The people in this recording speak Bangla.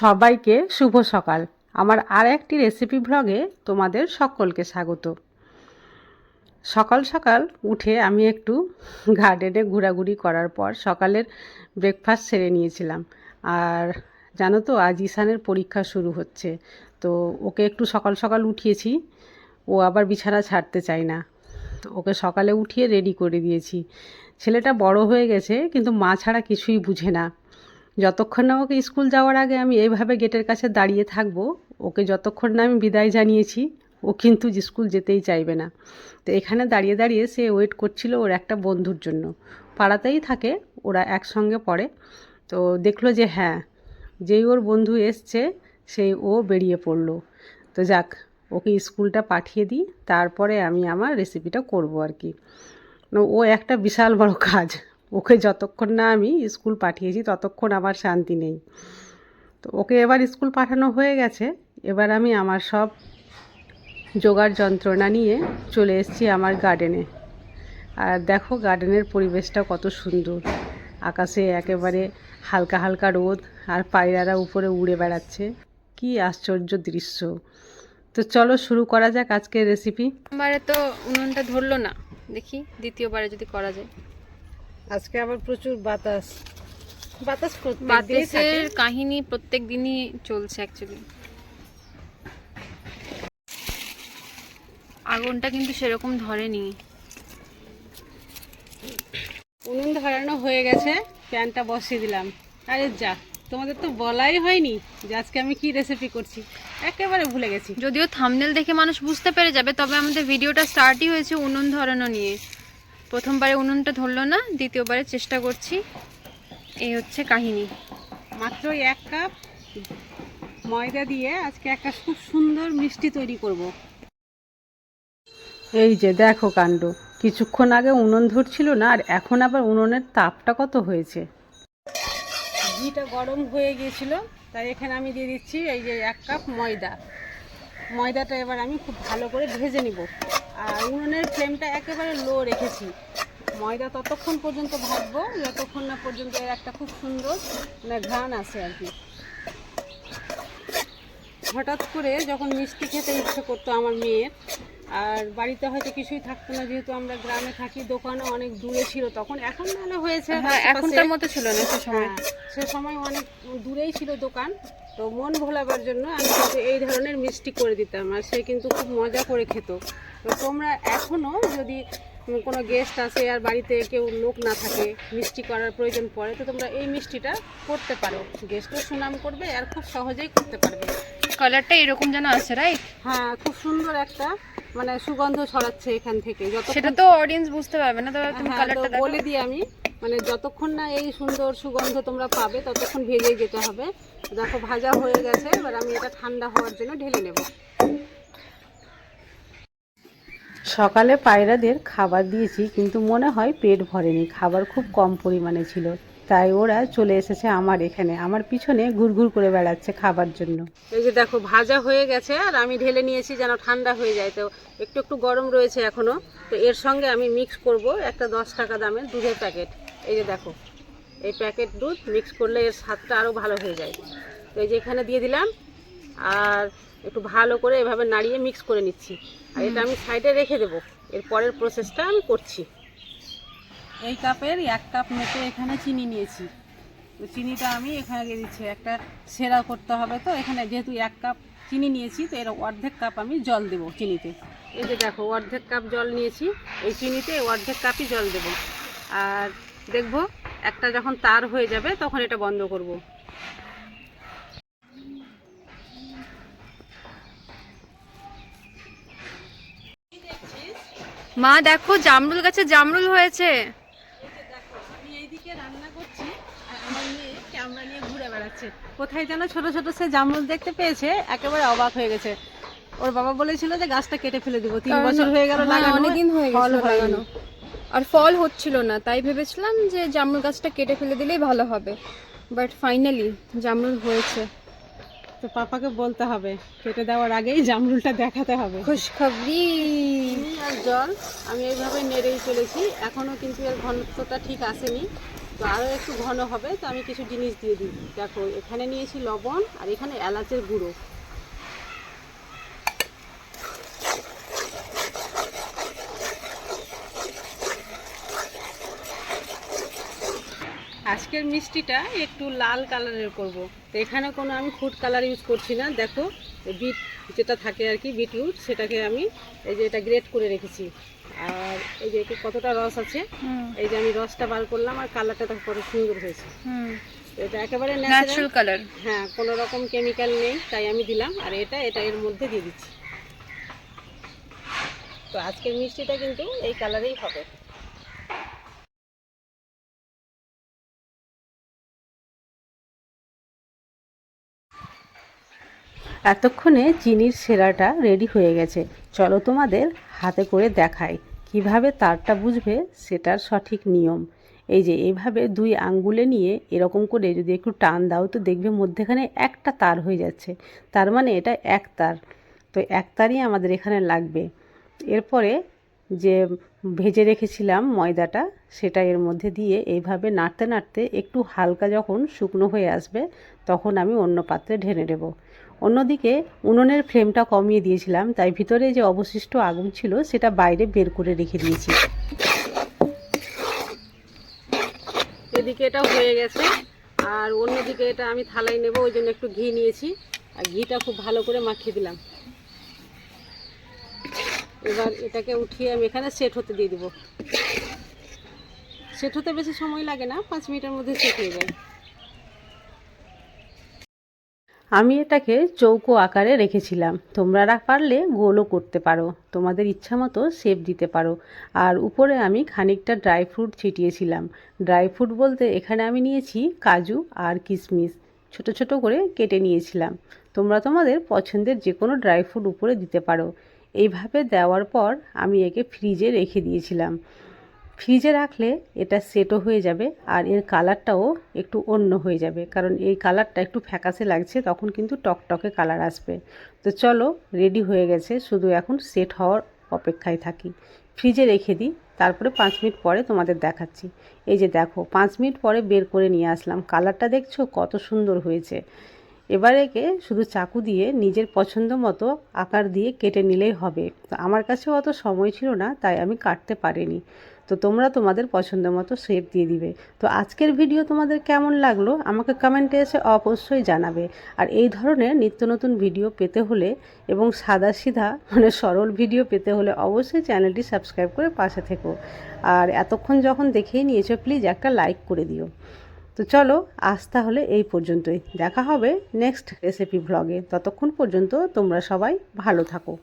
সবাইকে শুভ সকাল। আমার আর একটি রেসিপি ব্লগে তোমাদের সকলকে স্বাগত। সকাল সকাল উঠে আমি একটু গার্ডেনে ঘোরাঘুরি করার পর সকালের ব্রেকফাস্ট সেরে নিয়েছিলাম। আর জানো তো, আজ ঈশানের পরীক্ষা শুরু হচ্ছে। তো ওকে একটু সকাল সকাল উঠিয়েছি। ও আবার বিছানা ছাড়তে চায় না। তো ওকে সকালে উঠিয়ে রেডি করে দিয়েছি। ছেলেটা বড় হয়ে গেছে, কিন্তু মা ছাড়া কিছুই বুঝে না। যতক্ষণ না ওকে স্কুল যাওয়ার আগে আমি এইভাবে গেটের কাছে দাঁড়িয়ে থাকব, ওকে যতক্ষণ না আমি বিদায় জানিয়েছি, ও কিন্তু স্কুল যেতেই চাইবে না। তো এখানে দাঁড়িয়ে দাঁড়িয়ে সে ওয়েট করছিল ওর একটা বন্ধুর জন্য। পাড়াতেই থাকে, ওরা একসঙ্গে পড়ে। তো দেখল যে হ্যাঁ যেই ওর বন্ধু এসছে, সেই ও বেরিয়ে পড়ল। তো যাক, ওকে স্কুলটা পাঠিয়ে দিই, তারপরে আমি আমার রেসিপিটা করব আর কি। ও একটা বিশাল বড় কাজ। ওকে যতক্ষণ না আমি স্কুল পাঠিয়েছি, ততক্ষণ আমার শান্তি নেই। তো ওকে এবার স্কুল পাঠানো হয়ে গেছে। এবার আমি আমার সব জোগাড় যন্ত্রণা নিয়ে চলে এসেছি আমার গার্ডেনে আর দেখো গার্ডেনের পরিবেশটা কত সুন্দর। আকাশে একেবারে হালকা হালকা রোদ আর পায়রারা উপরে উড়ে বেড়াচ্ছে। কি আশ্চর্য দৃশ্য। তো চলো শুরু করা যাক আজকের রেসিপি বারে তো উনুনটা ধরলো না। দেখি দ্বিতীয়বারে যদি করা যায়। আজকে আবার প্রচুর বাতাস। বাতাস বাতাসের কাহিনী প্রত্যেক দিনই চলছে অ্যাকচুয়ালি আগুনটা কিন্তু সেরকম ধরেনি। উনুন ধরানো হয়ে গেছে প্যানটা বসিয়ে দিলাম। আরে যা তোমাদের তো বলাই হয়নি যে আজকে আমি কি রেসিপি করছি। একেবারে ভুলে গেছি। যদিও থামনেল দেখে মানুষ বুঝতে পেরে যাবে তবে আমাদের ভিডিওটা স্টার্টই হয়েছে উনুন ধরানো নিয়ে। প্রথমবারে উনুনটা ধরলো না দ্বিতীয়বারে চেষ্টা করছি। এই হচ্ছে কাহিনী। মাত্র এক কাপ ময়দা দিয়ে আজকে একটা খুব সুন্দর মিষ্টি তৈরি করব। এই যে দেখো কাণ্ড, কিছুক্ষণ আগে উনুন ধরছিল না, আর এখন আবার উনুনের তাপটা কত হয়েছে? ঘিটা গরম হয়ে গিয়েছিল, তাই এখানে আমি দিয়ে দিচ্ছি এই যে এক কাপ ময়দা। ময়দাটা এবার আমি খুব ভালো করে ভেজে নিব। আর উনুনের ফ্লেমটা একেবারে লো রেখেছি। ময়দা ততক্ষণ পর্যন্ত ভাজবো যতক্ষণ না পর্যন্ত এর একটা খুব সুন্দর মানে ঘ্রাণ আসে আর কি। হঠাৎ করে যখন মিষ্টি খেতে ইচ্ছে করতো আমার মেয়ের আর বাড়িতে হয়তো কিছুই থাকতো না যেহেতু আমরা গ্রামে থাকি দোকানও অনেক দূরে ছিল তখন এখন নাহলে হয়েছে হ্যাঁ এখনকার মতো ছিল না সে সময়। হ্যাঁ, সে সময় অনেক দূরেই ছিল দোকান তো মন ভোলাবার জন্য আমি কিন্তু এই ধরনের মিষ্টি করে দিতাম আর সে কিন্তু খুব মজা করে খেত। তো তোমরা এখনও যদি কোনো গেস্ট আসে আর বাড়িতে কেউ লোক না থাকে মিষ্টি করার প্রয়োজন পড়ে তো তোমরা এই মিষ্টিটা করতে পারো। গেস্টও সুনাম করবে আর খুব সহজেই করতে পারবে। কালারটা এরকম যেন আছে রাইট হ্যাঁ খুব সুন্দর একটা মানে সুগন্ধ ছড়াচ্ছে এখান থেকে। যত সেটা তো অডিয়েন্স বুঝতে পারবে না তবে তুমি হ্যাঁ, কালারটা তো বলে দিই আমি। মানে যতক্ষণ না এই সুন্দর সুগন্ধ তোমরা পাবে ততক্ষণ ভেজেই যেতে হবে। দেখো ভাজা হয়ে গেছে এবার আমি এটা ঠান্ডা হওয়ার জন্য ঢেলে নেব। সকালে পায়রাদের খাবার দিয়েছি কিন্তু মনে হয় পেট ভরেনি খাবার খুব কম পরিমাণে ছিল। তাই ওরা চলে এসেছে আমার এখানে আমার পিছনে ঘুরঘুর করে বেড়াচ্ছে খাবার জন্য। এই যে দেখো ভাজা হয়ে গেছে আর আমি ঢেলে নিয়েছি যেন ঠান্ডা হয়ে যায়। তো একটু একটু গরম রয়েছে এখনও তো এর সঙ্গে আমি মিক্স করব একটা দশ টাকা দামের দুধের প্যাকেট এই যে দেখো এই প্যাকেট দুধ মিক্স করলে এর স্বাদটা আরও ভালো হয়ে যায়। তো এই যে এখানে দিয়ে দিলাম আর একটু ভালো করে এভাবে নাড়িয়ে মিক্স করে নিচ্ছি। আর এটা আমি সাইডে রেখে দেবো। এর পরের প্রসেসটা আমি করছি। এই কাপের এক কাপ মতো এখানে চিনি নিয়েছি। তো চিনিটা আমি এখানে দিয়ে দিচ্ছি। একটা সেরা করতে হবে তো এখানে যেহেতু এক কাপ চিনি নিয়েছি তো এর অর্ধেক কাপ আমি জল দেবো চিনিতে। এই যে দেখো অর্ধেক কাপ জল নিয়েছি। এই চিনিতে অর্ধেক কাপই জল দেবো। আর দেখব একটা যখন তার হয়ে যাবে তখন এটা বন্ধ করব। মা দেখো জামরুল গাছে জামরুল হয়েছে কোথায় যেন ছোট ছোট সে জামরুল দেখতে পেয়েছে একেবারে অবাক হয়ে গেছে ওর বাবা বলেছিল যে গাছটা কেটে ফেলে দিব তিন বছর হয়ে গেল হ্যাঁ, লাগানো অনেকদিন হয়ে। লাগানো। আর ফল হচ্ছিল না তাই ভেবেছিলাম যে জামরুল গাছটা কেটে ফেলে দিলেই ভালো হবে। বাট ফাইনালি জামরুল হয়েছে। তো পাপাকে বলতে হবে কেটে দেওয়ার আগেই জামরুলটা দেখাতে হবে। খুশখবরি। আর জল আমি এইভাবে নেড়েই চলেছি। এখনও কিন্তু এর ঘনত্বটা ঠিক আসেনি। তো তো আরও একটু ঘন হবে তো আমি কিছু জিনিস দিয়ে দিই। দেখো এখানে নিয়েছি লবণ আর এখানে এলাচের গুঁড়ো। আজকের মিষ্টিটা একটু লাল কালারের করব। তো এখানে কোনো আমি ফুড কালার ইউজ করছি না। দেখো বিট যেটা থাকে আর কি বিটরুট সেটাকে আমি এই যে এটা গ্রেট করে রেখেছি। আর এই যে কতটা রস আছে এই যে আমি রসটা বার করলাম আর কালারটা দেখো কত সুন্দর হয়েছে। হুম। এটা একেবারে ন্যাচারাল কালার হ্যাঁ কোনো রকম কেমিক্যাল নেই তাই আমি দিলাম। আর এটা এটা এর মধ্যে দিয়ে দিচ্ছি। তো আজকের মিষ্টিটা কিন্তু এই কালারেই হবে। এতক্ষণে চিনির সেরাটা রেডি হয়ে গেছে। চলো তোমাদের হাতে করে দেখাই, কীভাবে তারটা বুঝবে সেটার সঠিক নিয়ম। এই যে, এইভাবে দুই আঙ্গুলে নিয়ে এরকম করে যদি একটু টান দাও, তো দেখবে মধ্যেখানে একটা তার হয়ে যাচ্ছে। তার মানে এটা এক তার। তো এক তারই আমাদের এখানে লাগবে। এরপরে যে ভেজে রেখেছিলাম ময়দাটা, সেটা এর মধ্যে দিয়ে এইভাবে নাড়তে নাড়তে একটু হালকা যখন শুকনো হয়ে আসবে, তখন আমি অন্য পাত্রে ঢেলে দেবো। অন্যদিকে উনুনের ফ্লেমটা কমিয়ে দিয়েছিলাম, তাই ভিতরে যে অবশিষ্ট আগুন ছিল সেটা বাইরে বের করে রেখে দিয়েছি। এদিকে এটা হয়ে গেছে, আর অন্যদিকে এটা আমি থালায় নেব, ওই জন্য একটু ঘি নিয়েছি, আর ঘিটা খুব ভালো করে মাখিয়ে দিলাম। এবার এটাকে উঠিয়ে আমি এখানে সেট হতে দিয়ে দিব। সেট হতে বেশি সময় লাগে না, পাঁচ মিনিটের মধ্যে সেট হয়ে যায়। আমি এটাকে চৌকো আকারে রেখেছিলাম। তোমরা পারলে গোলও করতে পারো। তোমাদের ইচ্ছা মতো শেপ দিতে পারো। আর উপরে আমি খানিকটা ড্রাই ফ্রুট ছিটিয়েছিলাম। ড্রাই ফ্রুট বলতে এখানে আমি নিয়েছি কাজু আর কিশমিশ ছোট ছোট করে কেটে নিয়েছিলাম। তোমরা তোমাদের পছন্দের যে কোনো ড্রাই ফ্রুট উপরে দিতে পারো। এইভাবে দেওয়ার পর আমি একে ফ্রিজে রেখে দিয়েছিলাম। ফ্রিজে রাখলে এটা সেটও হয়ে যাবে আর এর কালারটাও একটু অন্য হয়ে যাবে। কারণ এই কালারটা একটু ফ্যাকাসে লাগছে, তখন কিন্তু টকটকে কালার আসবে। তো চলো রেডি হয়ে গেছে। শুধু এখন সেট হওয়ার অপেক্ষায় থাকি। ফ্রিজে রেখে দিই, তারপরে পাঁচ মিনিট পরে তোমাদের দেখাচ্ছি। এই যে দেখো, পাঁচ মিনিট পরে বের করে নিয়ে আসলাম। কালারটা দেখছ? কত সুন্দর হয়েছে। এবার একে শুধু চাকু দিয়ে নিজের পছন্দ মতো আকার দিয়ে কেটে নিলেই হবে। তো আমার কাছে অত সময় ছিল না, তাই আমি কাটতে পারিনি। তো তোমরা তোমাদের পছন্দ মতো শেপ দিয়ে দিবে। তো আজকের ভিডিও তোমাদের কেমন লাগল আমাকে কমেন্টে এসে অবশ্যই জানাবে। আর এই ধরনের নিত্য নতুন ভিডিও পেতে হলে এবং সাদা সিধা মানে সরল ভিডিও পেতে হলে অবশ্যই চ্যানেলটি সাবস্ক্রাইব করে পাশে থেকো। আর এতক্ষণ যখন দেখেই নিয়েছো প্লিজ একটা লাইক করে দিও। তো চলো, আজ তাহলে এই পর্যন্তই। দেখা হবে নেক্সট রেসিপি ভ্লগে ততক্ষণ পর্যন্ত তোমরা সবাই ভালো থাকো।